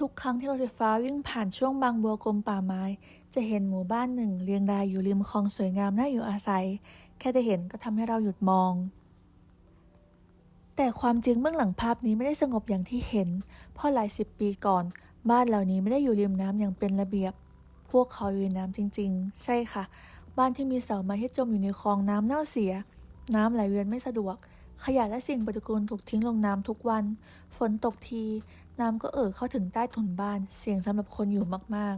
ทุกครั้งที่รถไฟฟ้าวิ่งผ่านช่วงบางบัวกรมป่าไม้ จะเห็นหมู่บ้านหนึ่งเรียงรายอยู่ริมคลองสวยงามน่าอยู่อาศัย แค่ได้เห็นก็ทำให้เราหยุดมอง แต่ความจริงเบื้องหลังภาพนี้ไม่ได้สงบอย่างที่เห็น เพราะหลายสิบปีก่อน บ้านเหล่านี้ไม่ได้อยู่ริมน้ำอย่างเป็นระเบียบ พวกเขาอยู่ในน้ำจริง ๆ ใช่ค่ะ บ้านที่มีเสาไม้ที่จมอยู่ในคลองน้ำเน่าเสีย น้ำไหลเวียนไม่สะดวกขยะและสิ่งปฏิกูลถูกทิ้งลงน้ำทุกวัน ฝนตกที น้ำก็เอ่อเข้าถึงใต้ถุนบ้าน เสี่ยงสำหรับคนอยู่มาก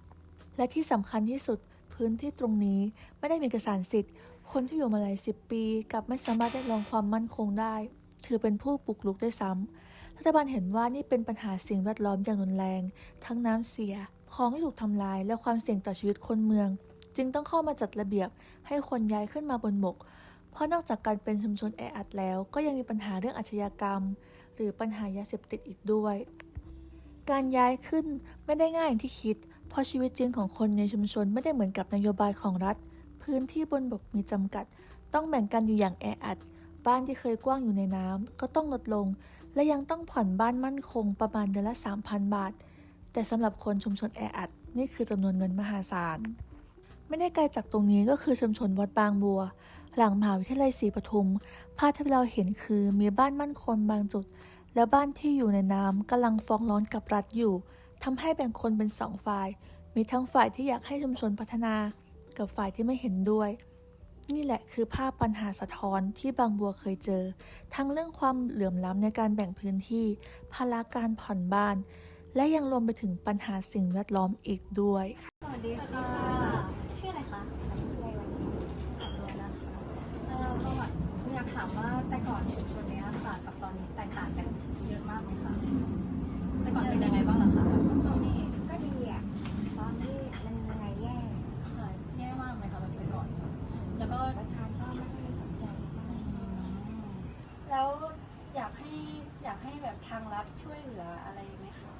ๆ และที่สำคัญที่สุดพื้นที่ตรงนี้ไม่ได้มีเอกสารสิทธิ์ คนที่อยู่มาหลายสิบปีกลับไม่สามารถเรียกร้องความมั่นคงได้ ถือเป็นผู้ปลุกลุกได้ซ้ำรัฐบาลเห็นว่านี่เป็นปัญหาสิ่งแวดล้อมอย่างรุนแรง ทั้งน้ำเสียคลองที่ถูกทำลายและความเสี่ยงต่อชีวิตคนเมือง จึงต้องเข้ามาจัดระเบียบให้คนย้ายขึ้นมาบนบกเพราะนอกจากการเป็นชุมชนแออัดแล้ว ก็ยังมีปัญหาเรื่องอาชญากรรม หรือปัญหายาเสพติดอีกด้วย การย้ายขึ้นไม่ได้ง่ายอย่างที่คิด เพราะชีวิตจริงของคนในชุมชนไม่ได้เหมือนกับนโยบายของรัฐ พื้นที่บนบกมีจำกัด ต้องแบ่งกันอยู่อย่างแออัด บ้านที่เคยกว้างอยู่ในน้ำก็ต้องลดลง และยังต้องผ่อนบ้านมั่นคงประมาณเดือนละ 3,000 บาท แต่สำหรับคนชุมชนแออัดนี่คือจำนวนเงินมหาศาลไม่ได้ไกลจากตรงนี้ก็คือชุมชนวัดบางบัว หลังมหาวิทยาลัยศรีปทุม ภาพที่เราเห็นคือมีบ้านมั่นคงบางจุด และบ้านที่อยู่ในน้ำกำลังฟ้องร้องกับรัฐอยู่ทำให้แบ่งคนเป็นสองฝ่าย มีทั้งฝ่ายที่อยากให้ชุมชนพัฒนา กับฝ่ายที่ไม่เห็นด้วย นี่แหละคือภาพปัญหาสะท้อนที่บางบัวเคยเจอ ทั้งเรื่องความเหลื่อมล้ำในการแบ่งพื้นที่ ภาระการผ่อนบ้าน และยังรวมไปถึงปัญหาสิ่งแวดล้อมอีกด้วย สวัสดีค่ะ ชื่ออะไรคะสำรวยนะคะเอ่อประวัติอยากถามว่าแต่ก่อนชุมชนเนี้ยค่ะ กับตอนนี้แตกต่างกันเยอะมากไหมคะ แต่ก่อนเป็นยังไงบ้างล่ะคะตอนนี้ ก็ดีอะ ตอนนี้มันยังไงแย่ ค่ะแย่มากไหมคะแบบแต่ก่อน แล้วก็ ประธานก็ไม่ได้สนใจมาก แล้ว อยากให้อยากให้แบบทางรัฐช่วยเหลืออะไรไหมคะ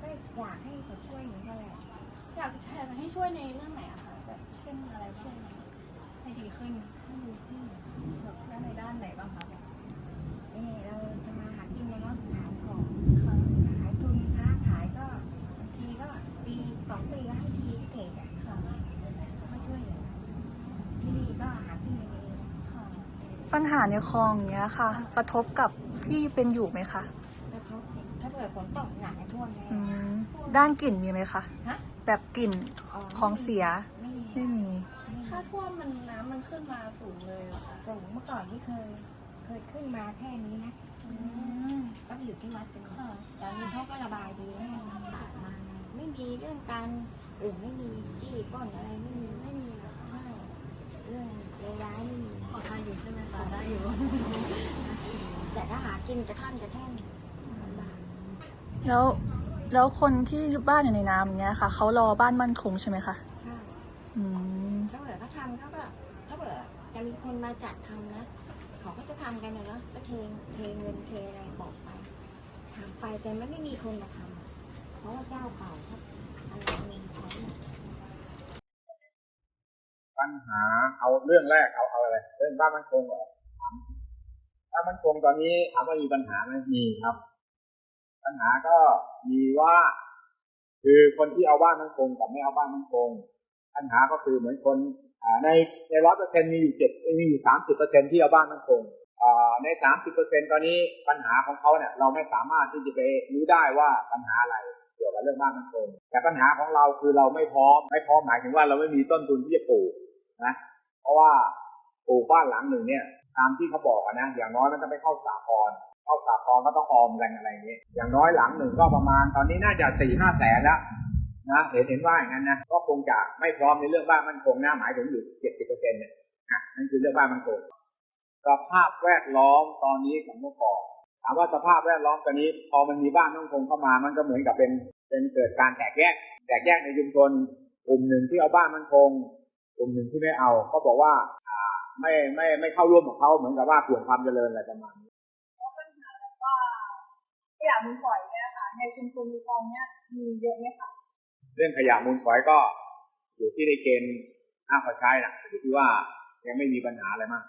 ก็อยากให้เขาช่วยเหมือนกันแหละอยากอยากให้ช่วยในเรื่องไหนอะคะแบบเช่นอะไรบ้างเช่นให้ดีขึ้นให้ดีขึ้นแบบด้านในด้านไหนบ้างคะนี่เราจะมาหากินในรถขายของค่ะขายทุนค้าขายก็บางทีก็ปีสองปีก็ให้ทีที่เขตอะค่ะเขาก็ช่วยเหลือที่นี่ก็หากินกันเองค่ะปัญหาในคลองเนี้ยค่ะ กระทบกับ ที่เป็นอยู่ไหมคะกระทบถ้าเกิดฝนตกหนักในท่วมแน่อืมด้านกลิ่นมีไหมคะ ฮะแบบกลิ่นของเสียไม่มีไม่มีไม่มี ถ้าท่วมมันน้ำมันขึ้นมาสูงเลยเหรอคะสูงเมื่อก่อนที่เคย เคยขึ้นมาแค่นี้นะอืมก็ไปอยู่ที่วัดเป็นค่ะตอนนี้เขาก็ระบายดีให้มันตัดมาไงไม่มีเรื่องการอื่นไม่มีจี้ป้อนอะไรไม่มีไม่มีนะคะใช่เรื่องเลวร้ายไม่มี ปลอดภัยอยู่ใช่ไหมคะได้อยู่ แต่ถ้าหากินกระท่อนกระแท่นลำบากแล้วแล้วคนที่บ้านอยู่ในน้ำอย่างเงี้ยค่ะเขารอบ้านมั่นคงใช่ไหมคะใช่อืมถ้าเผื่อเขาทำเขาก็ถ้าเผื่อจะมีคนมาจัดทำนะเขาก็จะทำกันนะเนาะก็เทเทเงินเทอะไรบอกไปทำไปแต่มันไม่มีคนมาทำเพราะว่าเจ้าเก่าเขาอะไรเงินใช้หมดปัญหาเอาเรื่องแรกเอาเอาอะไรเรื่องบ้านมั่นคงเหรอ ถามบ้านมั่นคงตอนนี้ถามว่ามีปัญหาไหมมีครับ ปัญหาก็มีว่า คือคนที่เอาบ้านมั่นคงกับไม่เอาบ้านมั่นคง ปัญหาก็คือเหมือนคนอ่าในในร้อยเปอร์เซ็นมีอยู่เจ็ดมีอยู่สามสิบเปอร์เซ็นที่เอาบ้านมั่นคงอ่าในสามสิบเปอร์เซ็นตอนนี้ปัญหาของเขาเนี่ยเราไม่สามารถที่จะไปรู้ได้ว่าปัญหาอะไรเกี่ยวกับเรื่องบ้านมั่นคงแต่ปัญหาของเราคือเราไม่พร้อมไม่พร้อมหมายถึงว่าเราไม่มีต้นทุนที่จะปลูกนะ เพราะว่าปลูกบ้านหลังหนึ่งเนี่ย ตามที่เขาบอกนะ อย่างน้อยมันต้องไปเข้าสาพรเข้าสาพรก็ต้องออมกันอะไรอย่างเงี้ยอย่างน้อยหลังหนึ่งก็ประมาณตอนนี้น่าจะสี่ห้าแสนแล้วนะเห็นเห็นว่าอย่างนั้นนะก็คงจะไม่พร้อมในเรื่องบ้านมั่นคงนะหมายถึงอยู่เจ็ดสิบเปอร์เซ็นต์เนี่ยนั่นคือเรื่องบ้านมั่นคงสภาพแวดล้อมตอนนี้กับเมื่อก่อนถามว่าสภาพแวดล้อมตอนนี้ พอมันมีบ้านมั่นคงเข้ามามันก็เหมือนกับเป็นเป็นเกิดการแตกแยก แตกแยกในชุมชนกลุ่มหนึ่งที่เอาบ้านมั่นคงกลุ่มหนึ่งที่ไม่เอา ก็บอกว่า ไม่ไม่ไม่เข้าร่วมกับเขาเหมือนกับว่าข่วนความเจริญอะไรประมาณนี้ขยะมูลฝอยเนี่ยค่ะในชุมชนคลองเนี้ยมีเยอะไหมคะเรื่องขยะมูลฝอยก็อยู่ที่ในเกณฑ์ห้ามพอใช้นะอยู่ที่ว่ายังไม่มีปัญหาอะไรมาก